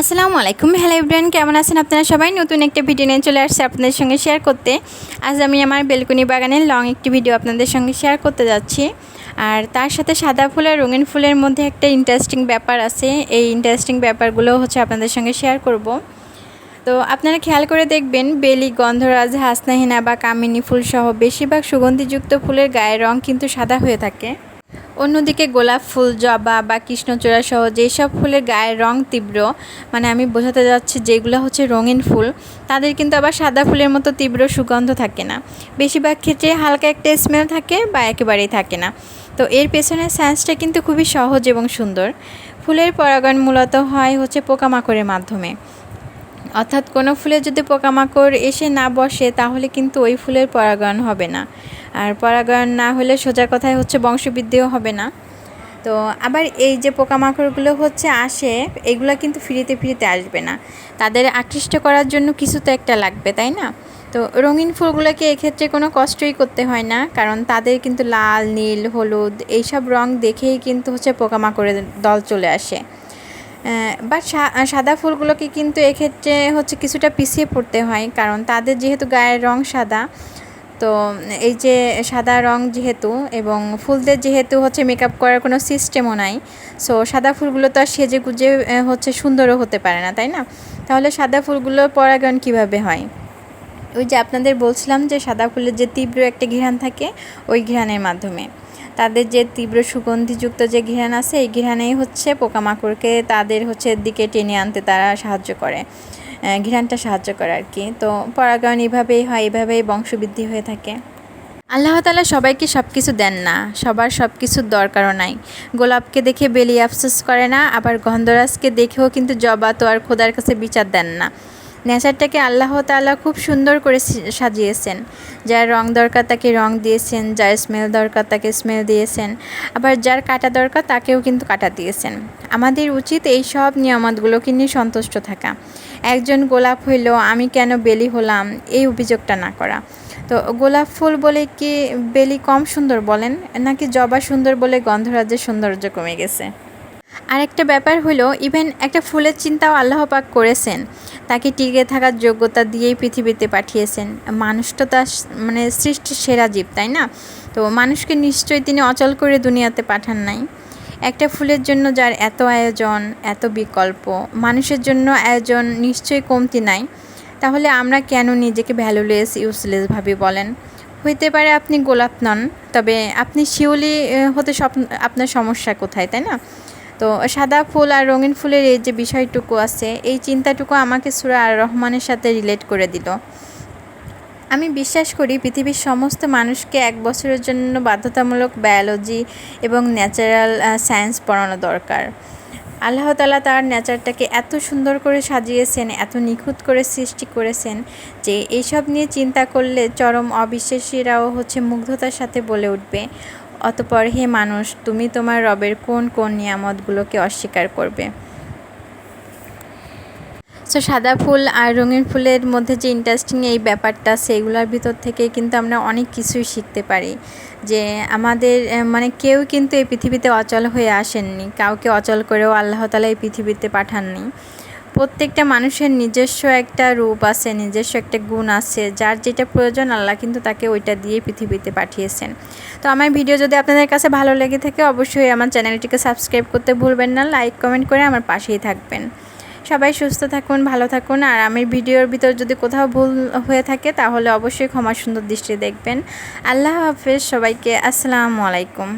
আসসালামু আলাইকুম। Hello everyone কেমন আছেন আপনারা সবাই? নতুন একটা ভিডিও নিয়ে চলে আসছে আপনাদের সঙ্গে শেয়ার করতে। আজ আমি আমার বেলকুনি বাগানের লং একটি ভিডিও আপনাদের সঙ্গে শেয়ার করতে যাচ্ছি। আর তার সাথে সাদা ফুল আর রঙিন ফুলের মধ্যে একটা ইন্টারেস্টিং ব্যাপার আছে। এই ইন্টারেস্টিং ব্যাপারগুলো হচ্ছে আপনাদের সঙ্গে শেয়ার করব। তো আপনারা খেয়াল করে দেখবেন, বেলি, গন্ধরাজ, হাসনাহিনা বা কামিনী ফুল সহ বেশিরভাগ সুগন্ধিযুক্ত ফুলের গায়ের রং কিন্তু সাদা হয়ে থাকে। অন্যদিকে গোলাপ ফুল, জবা বা কৃষ্ণচূড়া সহ যেসব ফুলের গায়ের রং তীব্র মানে আমি বোঝাতে যাচ্ছি যেগুলো হচ্ছে রঙিন ফুল, তাদের কিন্তু আবার সাদা ফুলের মতো তীব্র সুগন্ধ থাকে না। বেশিরভাগ ক্ষেত্রে হালকা একটা স্মেল থাকে বা একেবারেই থাকে না। তো এর পেছনের সায়েন্সটা কিন্তু খুবই সহজ এবং সুন্দর। ফুলের পরাগণ মূলত হয় হচ্ছে পোকামাকড়ের মাধ্যমে। অর্থাৎ কোনো ফুলে যদি পোকামাকড় এসে না বসে, তাহলে কিন্তু ওই ফুলের পরাগায়ন হবে না। আর পরাগায়ন না হলে সোজা কথায় হচ্ছে বংশবৃদ্ধিও হবে না। তো আবার এই যে পোকামাকড়গুলো হচ্ছে আসে, এগুলো কিন্তু ফিরিতে ফিরিতে আসবে না। তাদের আকৃষ্ট করার জন্য কিছু তো একটা লাগবে, তাই না? তো রঙিন ফুলগুলোকে এক্ষেত্রে কোনো কষ্টই করতে হয় না, কারণ তাদের কিন্তু লাল, নীল, হলুদ, এইসব রং দেখেই কিন্তু হচ্ছে পোকামাকড়ের দল চলে আসে। বাট সাদা ফুলগুলোকে কিন্তু এক্ষেত্রে হচ্ছে কিছুটা পিছিয়ে পড়তে হয়, কারণ তাদের যেহেতু গায়ের রং সাদা, তো এই যে সাদা রং যেহেতু এবং ফুলদের যেহেতু হচ্ছে মেকআপ করার কোনো সিস্টেমও নাই সো সাদা ফুলগুলো তো আর সেজে গুজে হচ্ছে সুন্দরও হতে পারে না, তাই না? তাহলে সাদা ফুলগুলোর পরাগায়ন কীভাবে হয়? ওই যে আপনাদের বলছিলাম যে সাদা ফুলের যে তীব্র একটা ঘ্রাণ থাকে, ওই ঘ্রাণের মাধ্যমে। তাদের যে তীব্র সুগন্ধিযুক্ত যে ঘ্রাণ আছে, এই ঘ্রাণেই হচ্ছে পোকামাকড়কে তাদের হচ্ছে দিকে টেনে আনতে তারা সাহায্য করে। ঘ্রাণটা সাহায্য করে আর কি। তো পরাগায়ন এভাবেই হয়, এভাবেই বংশবৃদ্ধি হয়ে থাকে। আল্লাহ তালা সবাইকে সব কিছু দেন না। সবার সব কিছুর দরকারও নাই। গোলাপকে দেখে বেলি আফসোস করে না, আবার গন্ধরাজকে দেখেও কিন্তু জবা তো আর খোদার কাছে বিচার দেন না। নেচারটাকে আল্লাহ তাল্লাহ খুব সুন্দর করে সাজিয়েছেন। যার রং দরকার তাকে রং দিয়েছেন, যার স্মেল দরকার তাকে স্মেল দিয়েছেন। আবার যার কাটা দরকার তাকেও কিন্তু কাটা দিয়েছেন। আমাদের উচিত এই সব নিয়ামতগুলোকে নিয়ে সন্তুষ্ট থাকা। একজন গোলাপ হইল, আমি কেন বেলি হলাম? এই অভিযোগটা না করা। তো গোলাপ ফুল বলে কি বেলি কম সুন্দর বলেন? নাকি জবা সুন্দর বলে গন্ধরাজ্যের সৌন্দর্য কমে গেছে? আরেকটা ব্যাপার হলো ইভেন একটা ফুলের চিন্তাও আল্লাহ পাক করেছেন। তাকে টিকে থাকার যোগ্যতা দিয়েই পৃথিবীতে পাঠিয়েছেন। মানুষটা তার মানে সৃষ্টির সেরা জীব, তাই না? তো মানুষকে নিশ্চয়ই তিনি অচল করে দুনিয়াতে পাঠান নাই। একটা ফুলের জন্য যার এত আয়োজন, এত বিকল্প, মানুষের জন্য আয়োজন নিশ্চয়ই কমতি নাই। তাহলে আমরা কেন নিজেকে ভ্যালুলেস ইউজলেস ভাবি বলেন? হইতে পারে আপনি গোলাপ নন, তবে আপনি শিউলি হতে স্বপ্ন, আপনার সমস্যা কোথায়, তাই না? তো সাদা ফুল আর রঙিন ফুলের এই যে বিষয়টুকু আছে, এই চিন্তাটুকু আমাকে সুরা আর রহমানের সাথে রিলেট করে দিল। আমি বিশ্বাস করি পৃথিবীর সমস্ত মানুষকে এক বছরের জন্য বাধ্যতামূলক বায়োলজি এবং ন্যাচারাল সায়েন্স পড়ানো দরকার। আল্লাহ তালা তার নেচারটাকে এত সুন্দর করে সাজিয়েছেন, এত নিখুঁত করে সৃষ্টি করেছেন যে এইসব নিয়ে চিন্তা করলে চরম অবিশ্বাসীরাও হচ্ছে মুগ্ধতার সাথে বলে উঠবে। অতপর হে মানুষ, তুমি তোমার রবের কোন কোন নিয়ামতগুলোকে অস্বীকার করবে? সো সাদা ফুল আর রঙিন ফুলের মধ্যে যে ইন্টারেস্টিং এই ব্যাপারটা সেইগুলোর ভিতর থেকে কিন্তু আমরা অনেক কিছুই শিখতে পারি। যে আমাদের মানে কেউ কিন্তু এই পৃথিবীতে অচল হয়ে আসেননি। কাউকে অচল করেও আল্লাহ তালা এই পৃথিবীতে পাঠাননি। প্রত্যেকটা মানুষের নিজস্ব একটা রূপ আছে, নিজস্ব একটা গুণ আছে, যার যেটা প্রয়োজন আল্লাহ কিন্তু তাকে ওইটা দিয়ে পৃথিবীতে পাঠিয়েছেন। তো আমার ভিডিও যদি আপনাদের কাছে ভালো লেগে থাকে, অবশ্যই আমার চ্যানেলটিকে সাবস্ক্রাইব করতে ভুলবেন না, লাইক, কমেন্ট করে আমার পাশেই থাকবেন। সবাই সুস্থ থাকুন, ভালো থাকুন, আর আমার ভিডিওর ভিতর যদি কোথাও ভুল হয়ে থাকে তাহলে অবশ্যই ক্ষমা সুন্দর দৃষ্টি দেখবেন। আল্লাহ হাফেজ, সবাইকে আসসালামু আলাইকুম।